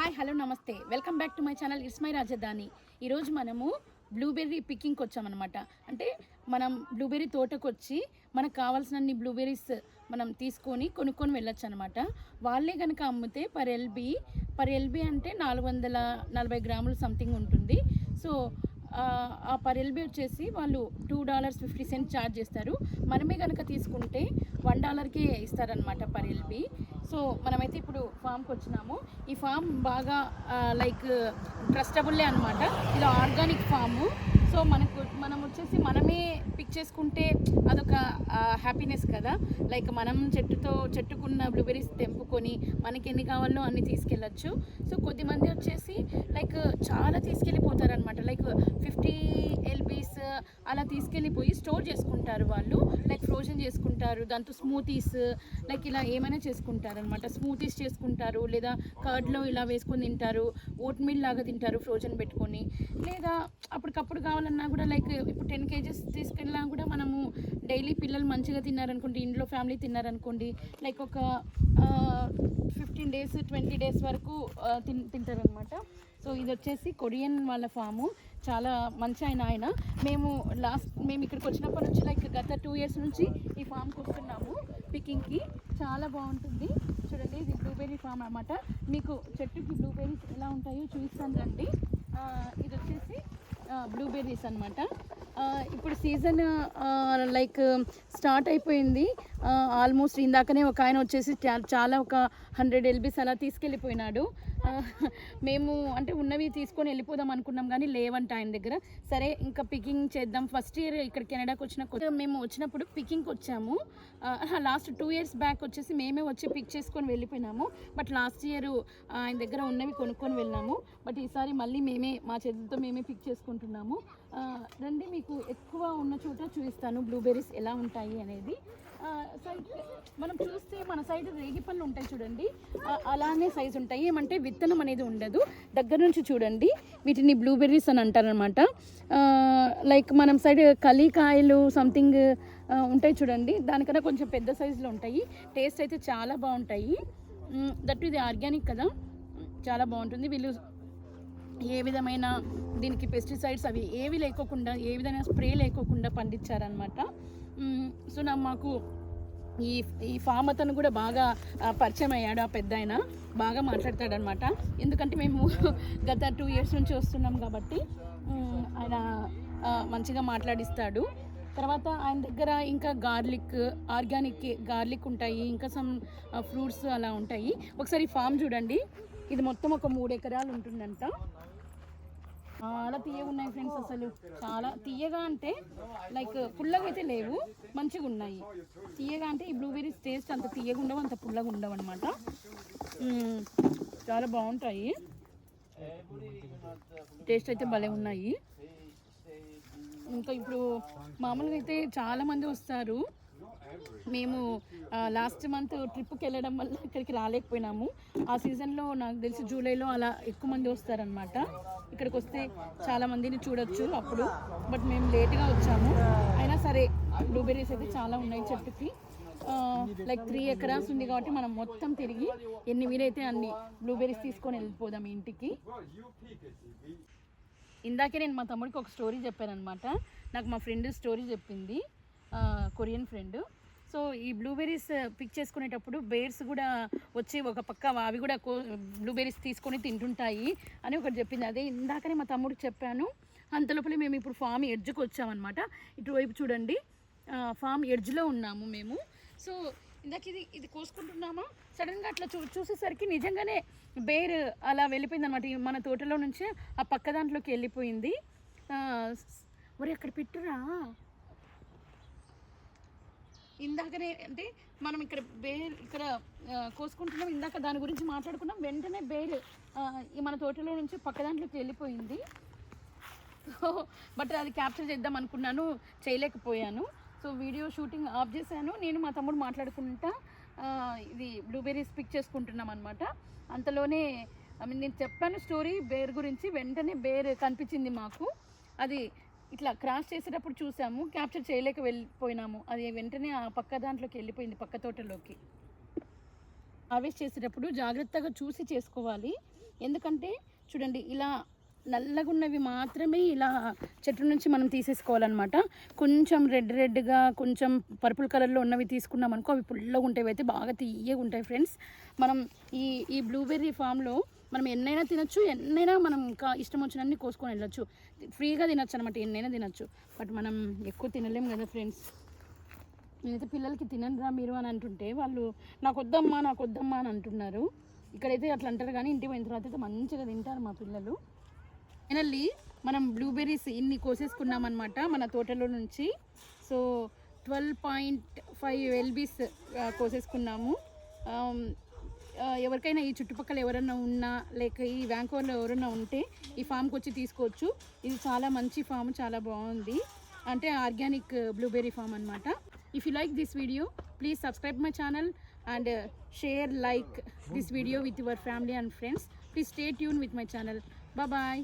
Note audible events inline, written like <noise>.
Hi hello నమస్తే. Welcome back to my channel. It's my Rajdhani. ఈరోజు మనము blueberry పికింగ్కి వచ్చామన్నమాట. అంటే మనం బ్లూబెర్రీ తోటకు వచ్చి మనకు కావాల్సినన్ని బ్లూబెర్రీస్ మనం తీసుకొని కొనుక్కొని వెళ్ళొచ్చు అనమాట వాళ్ళే కనుక అమ్మితే పర్ ఎల్బీ పర్ ఎల్బీ అంటే నాలుగు వందల నలభై గ్రాములు సంథింగ్ ఉంటుంది. సో పర్ ఎల్బీ వచ్చేసి వాళ్ళు two dollars fifty cent charge చేస్తారు. మనమే కనుక తీసుకుంటే వన్ డాలర్కే ఇస్తారనమాట పర్ ఎల్బీ. సో మనమైతే ఇప్పుడు ఫామ్కి వచ్చినాము. ఈ ఫామ్ బాగా లైక్ ట్రస్టబుల్లే అనమాట ఇది ఆర్గానిక్ ఫాము. సో మనకు మనం వచ్చేసి మనమే పిక్ చేసుకుంటే అదొక హ్యాపీనెస్ కదా. లైక్ మనం చెట్టుతో చెట్టుకున్న బ్లూబెర్రీస్ తెంపుకొని మనకి ఎన్ని కావాలో అన్ని తీసుకెళ్ళచ్చు. సో కొద్దిమంది వచ్చేసి లైక్ చాలా తీసుకెళ్ళిపోతారనమాట లైక్ ఫిఫ్టీ ఎల్బీస్ అలా తీసుకెళ్ళిపోయి స్టోర్ చేసుకుంటారు వాళ్ళు. లైక్ ఫ్రోజన్ చేసుకుంటారు దాంతో స్మూతీస్ లైక్ ఇలా ఏమైనా చేసుకుంటారనమాట స్మూతీస్ చేసుకుంటారు లేదా కర్డ్లో ఇలా వేసుకొని తింటారు ఓట్ మిల్ లాగా తింటారు ఫ్రోజన్ పెట్టుకొని. లేదా అప్పటికప్పుడు తీసుకోవాలన్నా కూడా లైక్ ఇప్పుడు టెన్ కేజెస్ తీసుకెళ్ళినా కూడా మనము డైలీ పిల్లలు మంచిగా తిన్నారనుకోండి ఇంట్లో ఫ్యామిలీ తిన్నారనుకోండి లైక్ ఒక ఫిఫ్టీన్ డేస్ ట్వంటీ డేస్ వరకు తిన్ తింటారనమాట సో ఇది వచ్చేసి కొరియన్ వాళ్ళ ఫాము. చాలా మంచి ఆయన ఆయన. మేము లాస్ట్ మేము ఇక్కడికి వచ్చినప్పటి నుంచి లైక్ గత టూ ఇయర్స్ నుంచి ఈ ఫామ్కి వస్తున్నాము పికింగ్కి చాలా బాగుంటుంది. చూడండి ఇది బ్లూబెర్రీ ఫామ్ అనమాట మీకు చెట్టుకి బ్లూబెర్రీస్ ఎలా ఉంటాయో చూపిస్తాను రండి. ఇది వచ్చేసి బ్లూబెర్రీస్ అనమాట ఇప్పుడు సీజన్ లైక్ స్టార్ట్ అయిపోయింది. ఆల్మోస్ట్ ఇందాకనే ఒక ఆయన వచ్చేసి చాలా ఒక హండ్రెడ్ ఎల్బీస్ అలా తీసుకెళ్ళిపోయినాడు. మేము అంటే ఉన్నవి తీసుకొని వెళ్ళిపోదాం అనుకున్నాం కానీ లేవంట ఆయన దగ్గర. సరే ఇంకా పికింగ్ చేద్దాం. ఫస్ట్ ఇయర్ ఇక్కడ కెనడాకి వచ్చిన మేము వచ్చినప్పుడు పికింగ్కి వచ్చాము. లాస్ట్ టూ ఇయర్స్ బ్యాక్ వచ్చేసి మేమే వచ్చి పిక్ చేసుకొని వెళ్ళిపోయినాము. బట్ లాస్ట్ ఇయర్ ఆయన దగ్గర ఉన్నవి కొనుక్కొని వెళ్ళాము. బట్ ఈసారి మళ్ళీ మేమే మా చేతులతో మేమే పిక్ చేసుకుంటున్నాము. రండి మీకు ఎక్కువ ఉన్న చోట చూపిస్తాను. బ్లూబెర్రీస్ ఎలా ఉంటాయి అనేది. ఆ, మనం చూస్తే మన సైడ్ రేగిపళ్ళు ఉంటాయి చూడండి. అలానే సైజు ఉంటాయి. ఏమంటే విత్తనం అనేది ఉండదు. దగ్గర నుంచి చూడండి. వీటిని బ్లూబెర్రీస్ అని అంటారనమాట లైక్ మనం సైడ్ కలికాయలు సంథింగ్ ఉంటాయి చూడండి. దానికన్నా కొంచెం పెద్ద సైజులో ఉంటాయి. టేస్ట్ అయితే చాలా బాగుంటాయి. దట్ ఇది ఆర్గానిక్ కదా. చాలా బాగుంటుంది. వీళ్ళు ఏ విధమైన దీనికి పెస్టిసైడ్స్ అవి ఏవి లేకోకుండా ఏ విధమైన స్ప్రే లేకోకుండా పండించారనమాట సో నా మాకు ఈ ఈ ఫామ్ అతను కూడా బాగా పరిచయం అయ్యాడు ఆ పెద్ద ఆయన. బాగా మాట్లాడతాడనమాట ఎందుకంటే మేము <laughs> గత టూ ఇయర్స్ నుంచి వస్తున్నాం కాబట్టి ఆయన మంచిగా మాట్లాడిస్తాడు. తర్వాత ఆయన దగ్గర ఇంకా గార్లిక్ ఆర్గానిక్ గార్లిక్ ఉంటాయి ఇంకా సమ్ ఫ్రూట్స్ అలా ఉంటాయి. ఒకసారి ఫామ్ చూడండి. ఇది మొత్తం ఒక మూడు ఎకరాలు ఉంటుందంట. చాలా తీయగా ఉన్నాయి ఫ్రెండ్స్ అసలు. చాలా తీయగా అంటే లైక్ పుల్లగా అయితే లేవు మంచిగా ఉన్నాయి. తీయగా అంటే ఈ బ్లూబెర్రీస్ టేస్ట్ అంత తీయగా ఉండవు అంత పుల్లగా ఉండవు అనమాట చాలా బాగుంటాయి. టేస్ట్ అయితే భలే ఉన్నాయి. ఇంకా ఇప్పుడు మామూలుగా అయితే చాలామంది వస్తారు. మేము లాస్ట్ మంత్ ట్రిప్కి వెళ్ళడం వల్ల ఇక్కడికి రాలేకపోయినాము. ఆ సీజన్లో నాకు తెలిసి జూలైలో అలా ఎక్కువ మంది వస్తారనమాట ఇక్కడికి వస్తే చాలా మందిని చూడొచ్చు అప్పుడు. బట్ మేము లేట్గా వచ్చాము. అయినా సరే బ్లూబెర్రీస్ అయితే చాలా ఉన్నాయి చెట్టుకి. లైక్ త్రీ ఎకరాస్ ఉంది కాబట్టి మనం మొత్తం తిరిగి ఎన్ని వీలైతే అన్ని బ్లూబెర్రీస్ తీసుకొని వెళ్ళిపోదాం ఇంటికి. ఇందాకే నేను మా తమ్ముడికి ఒక స్టోరీ చెప్పాను అనమాట నాకు మా ఫ్రెండ్ స్టోరీ చెప్పింది. కొరియన్ ఫ్రెండ్ సో ఈ బ్లూబెర్రీస్ పిక్ uh, చేసుకునేటప్పుడు బేర్స్ కూడా వచ్చి ఒక పక్క అవి కూడా బ్లూబెర్రీస్ తీసుకొని తింటుంటాయి అని ఒకటి చెప్పింది. అదే ఇందాకనే మా తమ్ముడికి చెప్పాను. అంతలోపలే మేము ఇప్పుడు ఫామ్ ఎడ్జ్కి వచ్చామన్నమాట. ఇటువైపు చూడండి. ఫామ్ ఎడ్జ్లో ఉన్నాము మేము. సో ఇందాక ఇది ఇది కోసుకుంటున్నామా? సడన్గా అట్లా చూ చూసేసరికి నిజంగానే బేర్ అలా వెళ్ళిపోయింది అనమాట మన తోటలో నుంచి ఆ పక్క దాంట్లోకి వెళ్ళిపోయింది. మరి ఒరే అక్కడ పెట్టురా. ఇందాకనే అంటే మనం ఇక్కడ బేర్ ఇక్కడ కోసుకుంటున్నాం. ఇందాక దాని గురించి మాట్లాడుకున్నాం. వెంటనే బేర్ ఈ మన తోటలో నుంచి పక్క దాంట్లోకి వెళ్ళిపోయింది. సో బట్ అది క్యాప్చర్ చేద్దాం అనుకున్నాను చేయలేకపోయాను. సో వీడియో షూటింగ్ ఆఫ్ చేశాను. నేను మా తమ్ముడు మాట్లాడుకుంటా ఇది బ్లూబెర్రీస్ పిక్ చేసుకుంటున్నాం అనమాట అంతలోనే ఐ నేను చెప్పాను స్టోరీ బేర్ గురించి. వెంటనే బేర్ కనిపించింది మాకు. అది ఇట్లా క్రాస్ చేసేటప్పుడు చూసాము క్యాప్చర్ చేయలేక వెళ్ళిపోయినాము. అది వెంటనే ఆ పక్క దాంట్లోకి వెళ్ళిపోయింది పక్క తోటలోకి. హార్వెస్ట్ చేసేటప్పుడు జాగ్రత్తగా చూసి చేసుకోవాలి. ఎందుకంటే చూడండి ఇలా నల్లగా ఉన్నవి మాత్రమే ఇలా చెట్టు నుంచి మనం తీసేసుకోవాలన్నమాట. కొంచెం రెడ్ రెడ్గా కొంచెం పర్పుల్ కలర్లో ఉన్నవి తీసుకున్నాం అనుకో అవి పుల్లగా ఉంటాయి అయితే బాగా తీయగా ఉంటాయి ఫ్రెండ్స్. మనం ఈ ఈ బ్లూబెర్రీ ఫామ్లో మనం ఎన్నైనా తినచ్చు ఎన్నైనా మనం ఇంకా ఇష్టం వచ్చినన్ని కోసుకొని వెళ్ళొచ్చు. ఫ్రీగా తినొచ్చు అనమాట ఎన్నైనా తినొచ్చు. బట్ మనం ఎక్కువ తినలేం కదా ఫ్రెండ్స్. నేనైతే పిల్లలకి తినరా మీరు అని అంటుంటే వాళ్ళు నాకు వద్దమ్మా నాకు వద్దమ్మా అని అంటున్నారు. ఇక్కడైతే అట్లా అంటారు కానీ ఇంటికి పోయిన తర్వాత అయితే మంచిగా తింటారు మా పిల్లలు. ఫైనల్లీ మనం బ్లూబెర్రీస్ ఇన్ని కోసేసుకున్నాం అనమాట మన తోటలో నుంచి. So twelve point five LBs కోసేసుకున్నాము. Um, ఎవరికైనా ఈ చుట్టుపక్కల ఎవరైనా ఉన్నా లేక ఈ వ్యాంకోవర్లో ఎవరైనా ఉంటే ఈ ఫామ్కి వచ్చి తీసుకోవచ్చు. ఇది చాలా మంచి ఫామ్ చాలా బాగుంది. అంటే ఆర్గానిక్ బ్లూబెర్రీ ఫామ్ అనమాట if you like this video please subscribe my channel and share like this video with your family and friends please stay tune with my channel bye